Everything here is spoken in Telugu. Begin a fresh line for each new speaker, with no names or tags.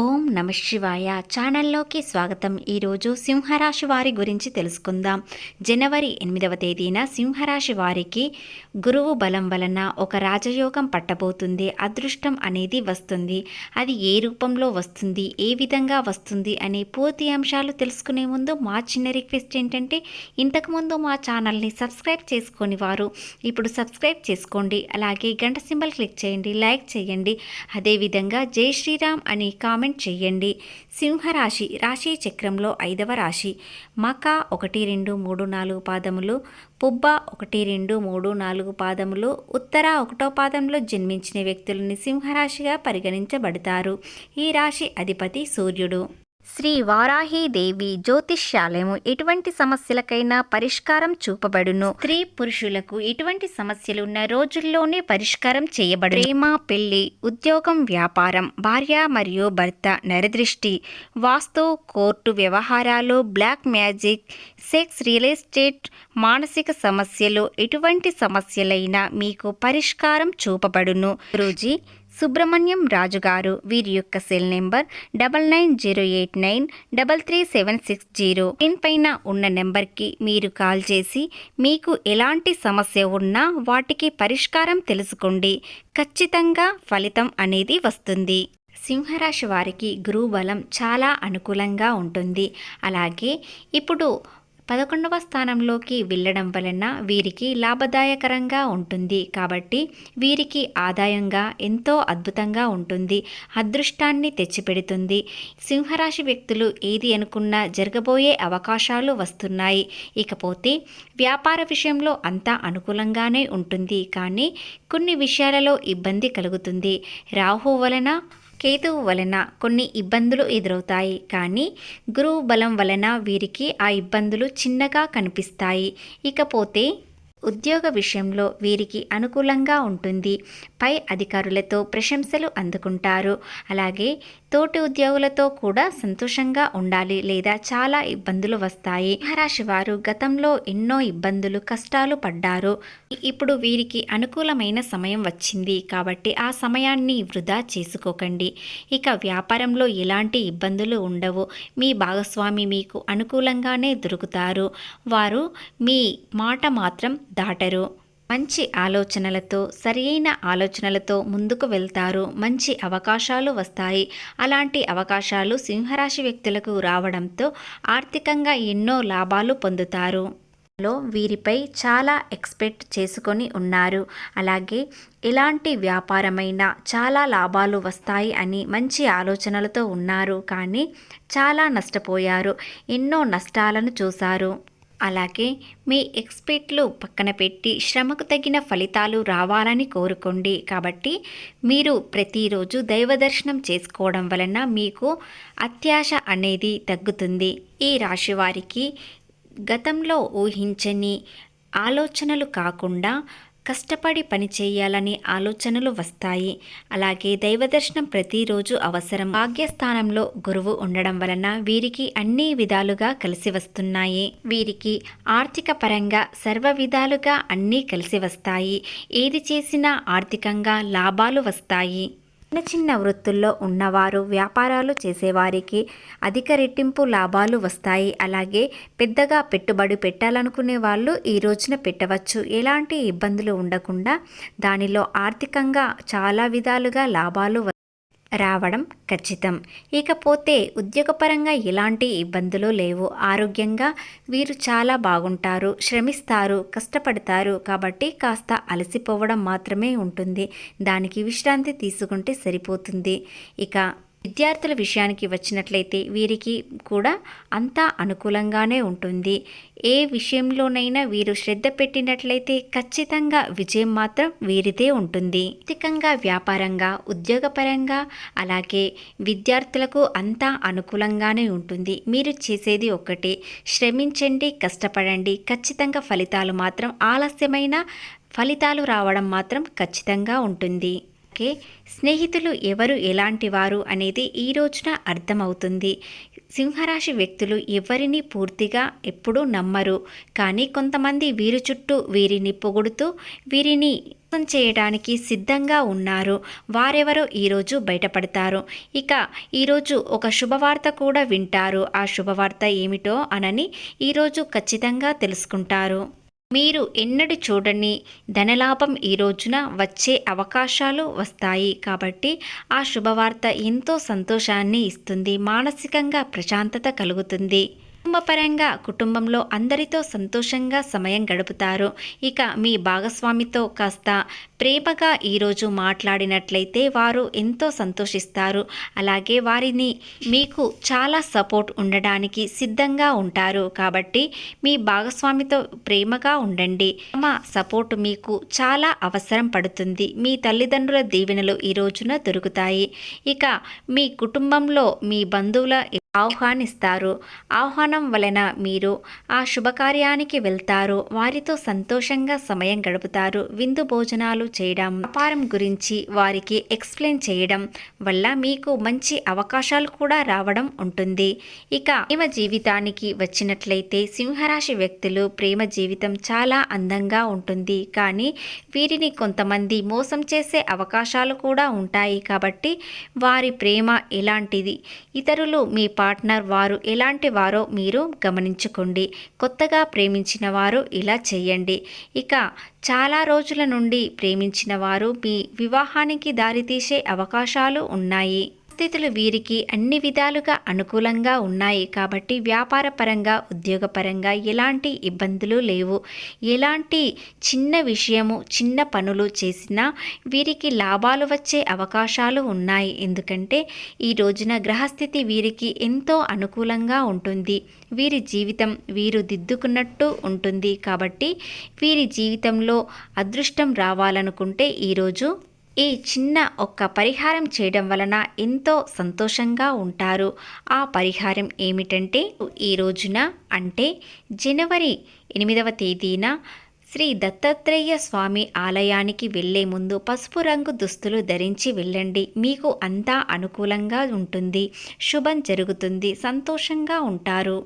ఓం నమ శివాయ. ఛానల్లోకి స్వాగతం. ఈరోజు సింహరాశి వారి గురించి తెలుసుకుందాం. జనవరి ఎనిమిదవ తేదీన సింహరాశి వారికి గురువు బలం వలన ఒక రాజయోగం పట్టబోతుంది. అదృష్టం అనేది వస్తుంది. అది ఏ రూపంలో వస్తుంది? ఏ విధంగా వస్తుంది? అనే పూర్తి అంశాలు తెలుసుకునే ముందు మా చిన్న రిక్వెస్ట్ ఏంటంటే ఇంతకుముందు మా ఛానల్ని సబ్స్క్రైబ్ చేసుకొని వారు ఇప్పుడు సబ్స్క్రైబ్ చేసుకోండి. అలాగే గంట సింబల్ క్లిక్ చేయండి. లైక్ చేయండి. అదేవిధంగా జై శ్రీరామ్ అని కామెంట్ చేయండి. సింహరాశి రాశి చక్రంలో ఐదవ రాశి. మక ఒకటి రెండు మూడు నాలుగు పాదములు. పుబ్బ ఒకటి రెండు మూడు నాలుగు పాదములు. ఉత్తర ఒకటో పాదంలో జన్మించిన వ్యక్తులని సింహరాశిగా పరిగణించబడతారు. ఈ రాశి అధిపతి సూర్యుడు. శ్రీ వారాహీదేవి జ్యోతిష్యాలయము ఎటువంటి సమస్యలకైనా పరిష్కారం చూపబడును. స్త్రీ పురుషులకు ఎటువంటి సమస్యలు ఉన్న రోజుల్లోనే పరిష్కారం చేయబడు ప్రేమ పెళ్ళి ఉద్యోగం వ్యాపారం భార్య మరియు భర్త నరదృష్టి వాస్తు కోర్టు వ్యవహారాలు black magic sex real estate మానసిక సమస్యలు ఎటువంటి సమస్యలైనా మీకు పరిష్కారం చూపబడును. రోజీ సుబ్రహ్మణ్యం రాజు గారు వీరి యొక్క cell number double nine zero eight nine double three seven six zero. పైన ఉన్న నెంబర్కి మీరు కాల్ చేసి మీకు ఎలాంటి సమస్య ఉన్నా వాటికి పరిష్కారం తెలుసుకోండి. ఖచ్చితంగా ఫలితం అనేది వస్తుంది. సింహరాశి వారికి గురువు బలం చాలా అనుకూలంగా ఉంటుంది. అలాగే ఇప్పుడు పదకొండవ స్థానంలోకి వెళ్ళడం వలన వీరికి లాభదాయకరంగా ఉంటుంది. కాబట్టి వీరికి ఆదాయంగా ఎంతో అద్భుతంగా ఉంటుంది. అదృష్టాన్ని తెచ్చిపెడుతుంది. సింహరాశి వ్యక్తులు ఏది అనుకున్నా జరగబోయే అవకాశాలు వస్తున్నాయి. ఇకపోతే వ్యాపార విషయంలో అంతా అనుకూలంగానే ఉంటుంది. కానీ కొన్ని విషయాలలో ఇబ్బంది కలుగుతుంది. రాహు వలన కేతువు వలన కొన్ని ఇబ్బందులు ఎదురవుతాయి. కానీ గురువు బలం వలన వీరికి ఆ ఇబ్బందులు చిన్నగా కనిపిస్తాయి. ఇకపోతే ఉద్యోగ విషయంలో వీరికి అనుకూలంగా ఉంటుంది. పై అధికారులతో ప్రశంసలు అందుకుంటారు. అలాగే తోటి ఉద్యోగులతో కూడా సంతోషంగా ఉండాలి లేదా చాలా ఇబ్బందులు వస్తాయి. మహారాశి వారు గతంలో ఎన్నో ఇబ్బందులు కష్టాలు పడ్డారు. ఇప్పుడు వీరికి అనుకూలమైన సమయం వచ్చింది కాబట్టి ఆ సమయాన్ని వృధా చేసుకోకండి. ఇక వ్యాపారంలో ఎలాంటి ఇబ్బందులు ఉండవు. మీ భాగస్వామి మీకు అనుకూలంగానే దొరుకుతారు. వారు మీ మాట మాత్రం దాటరు. మంచి ఆలోచనలతో సరియైన ఆలోచనలతో ముందుకు వెళ్తారు. మంచి అవకాశాలు వస్తాయి. అలాంటి అవకాశాలు సింహరాశి వ్యక్తులకు రావడంతో ఆర్థికంగా ఎన్నో లాభాలు పొందుతారు. లో వీరిపై చాలా ఎక్స్పెక్ట్ చేసుకొని ఉన్నారు. అలాగే ఎలాంటి వ్యాపారమైనా చాలా లాభాలు వస్తాయి అని మంచి ఆలోచనలతో ఉన్నారు. కానీ చాలా నష్టపోయారు. ఎన్నో నష్టాలను చూశారు. అలాగే మీ ఎక్స్పెక్ట్లు పక్కన పెట్టి శ్రమకు తగిన ఫలితాలు రావాలని కోరుకోండి. కాబట్టి మీరు ప్రతిరోజు దైవ దర్శనం చేసుకోవడం వలన మీకు అత్యాశ అనేది తగ్గుతుంది. ఈ రాశి వారికి గతంలో ఊహించని ఆలోచనలు కాకుండా కష్టపడి పని చేయాలనే ఆలోచనలు వస్తాయి. అలాగే దైవదర్శనం ప్రతిరోజు అవసరం. భాగ్యస్థానంలో గురువు ఉండడం వలన వీరికి అన్ని విధాలుగా కలిసి వస్తున్నాయి. వీరికి ఆర్థిక పరంగా సర్వ విధాలుగా అన్నీ కలిసి వస్తాయి. ఏది చేసినా ఆర్థికంగా లాభాలు వస్తాయి. చిన్న చిన్న వృత్తుల్లో ఉన్నవారు వ్యాపారాలు చేసేవారికి అధిక రెట్టింపు లాభాలు వస్తాయి. అలాగే పెద్దగా పెట్టుబడి పెట్టాలనుకునే వాళ్ళు ఈ రోజున పెట్టవచ్చు. ఎలాంటి ఇబ్బందులు ఉండకుండా దానిలో ఆర్థికంగా చాలా విధాలుగా లాభాలు రావడం ఖచ్చితం. ఇకపోతే ఉద్యోగపరంగా ఎలాంటి ఇబ్బందులు లేవు. ఆరోగ్యంగా వీరు చాలా బాగుంటారు. శ్రమిస్తారు కష్టపడతారు కాబట్టి కాస్త అలసిపోవడం మాత్రమే ఉంటుంది. దానికి విశ్రాంతి తీసుకుంటే సరిపోతుంది. ఇక విద్యార్థుల విషయానికి వచ్చినట్లయితే వీరికి కూడా అంతా అనుకూలంగానే ఉంటుంది. ఏ విషయంలోనైనా వీరు శ్రద్ధ పెట్టినట్లయితే ఖచ్చితంగా విజయం మాత్రం వీరిదే ఉంటుంది. ఆర్థికంగా వ్యాపారంగా ఉద్యోగపరంగా అలాగే విద్యార్థులకు అంతా అనుకూలంగానే ఉంటుంది. మీరు చేసేది ఒకటి శ్రమించండి కష్టపడండి. ఖచ్చితంగా ఫలితాలు మాత్రం ఆలస్యమైన ఫలితాలు రావడం మాత్రం ఖచ్చితంగా ఉంటుంది. అలాగే స్నేహితులు ఎవరు ఎలాంటి వారు అనేది ఈ రోజున అర్థమవుతుంది. సింహరాశి వ్యక్తులు ఎవరిని పూర్తిగా ఎప్పుడూ నమ్మరు. కానీ కొంతమంది వీరి చుట్టూ వీరిని పొగుడుతూ వీరిని చేయడానికి సిద్ధంగా ఉన్నారు. వారెవరో ఈరోజు బయటపడతారు. ఇక ఈరోజు ఒక శుభవార్త కూడా వింటారు. ఆ శుభవార్త ఏమిటో అనని ఈరోజు ఖచ్చితంగా తెలుసుకుంటారు. మీరు ఎన్నడూ చూడని ధనలాభం ఈ రోజున వచ్చే అవకాశాలు వస్తాయి. కాబట్టి ఆ శుభవార్త ఎంతో సంతోషాన్ని ఇస్తుంది మానసికంగా ప్రశాంతత కలుగుతుంది. కుటుంబపరంగా కుటుంబంలో అందరితో సంతోషంగా సమయం గడుపుతారు. ఇక మీ భాగస్వామితో కాస్త ప్రేమగా ఈరోజు మాట్లాడినట్లయితే వారు ఎంతో సంతోషిస్తారు. అలాగే వారిని మీకు చాలా సపోర్ట్ ఉండడానికి సిద్ధంగా ఉంటారు. కాబట్టి మీ భాగస్వామితో ప్రేమగా ఉండండి. మా సపోర్ట్ మీకు చాలా అవసరం పడుతుంది. మీ తల్లిదండ్రుల దీవెనలు ఈ రోజున దొరుకుతాయి. ఇక మీ కుటుంబంలో మీ బంధువుల ఆహ్వానిస్తారు. ఆహ్వానం వలన మీరు ఆ శుభకార్యానికి వెళ్తారు. వారితో సంతోషంగా సమయం గడుపుతారు. విందు భోజనాలు చేయడం వ్యాపారం గురించి వారికి ఎక్స్ప్లెయిన్ చేయడం వల్ల మీకు మంచి అవకాశాలు కూడా రావడం ఉంటుంది. ఇక ప్రేమ జీవితానికి వచ్చినట్లయితే సింహరాశి వ్యక్తులు ప్రేమ జీవితం చాలా అందంగా ఉంటుంది. కానీ వీరిని కొంతమంది మోసం చేసే అవకాశాలు కూడా ఉంటాయి. కాబట్టి వారి ప్రేమ ఎలాంటిది? ఇతరులు మీ పార్ట్నర్ వారు ఎలాంటి వారో మీరు గమనించుకోండి. కొత్తగా ప్రేమించిన వారు ఇలా చేయండి. ఇక చాలా రోజుల నుండి ప్రేమించిన వారు మీ వివాహానికి దారితీసే అవకాశాలు ఉన్నాయి. పరిస్థితులు వీరికి అన్ని విధాలుగా అనుకూలంగా ఉన్నాయి కాబట్టి వ్యాపారపరంగా ఉద్యోగపరంగా ఎలాంటి ఇబ్బందులు లేవు. ఎలాంటి చిన్న విషయము చిన్న పనులు చేసినా వీరికి లాభాలు వచ్చే అవకాశాలు ఉన్నాయి. ఎందుకంటే ఈ రోజున గ్రహస్థితి వీరికి ఎంతో అనుకూలంగా ఉంటుంది. వీరి జీవితం వీరు దిద్దుకున్నట్టు ఉంటుంది కాబట్టి వీరి జీవితంలో అదృష్టం రావాలనుకుంటే ఈరోజు ఈ చిన్న ఒక్క పరిహారం చేయడం వలన ఎంతో సంతోషంగా ఉంటారు. ఆ పరిహారం ఏమిటంటే ఈ రోజున అంటే జనవరి ఎనిమిదవ తేదీన శ్రీ దత్తాత్రేయ స్వామి ఆలయానికి వెళ్ళే ముందు పసుపు రంగు దుస్తులు ధరించి వెళ్ళండి. మీకు అంతా అనుకూలంగా ఉంటుంది. శుభం జరుగుతుంది. సంతోషంగా ఉంటారు.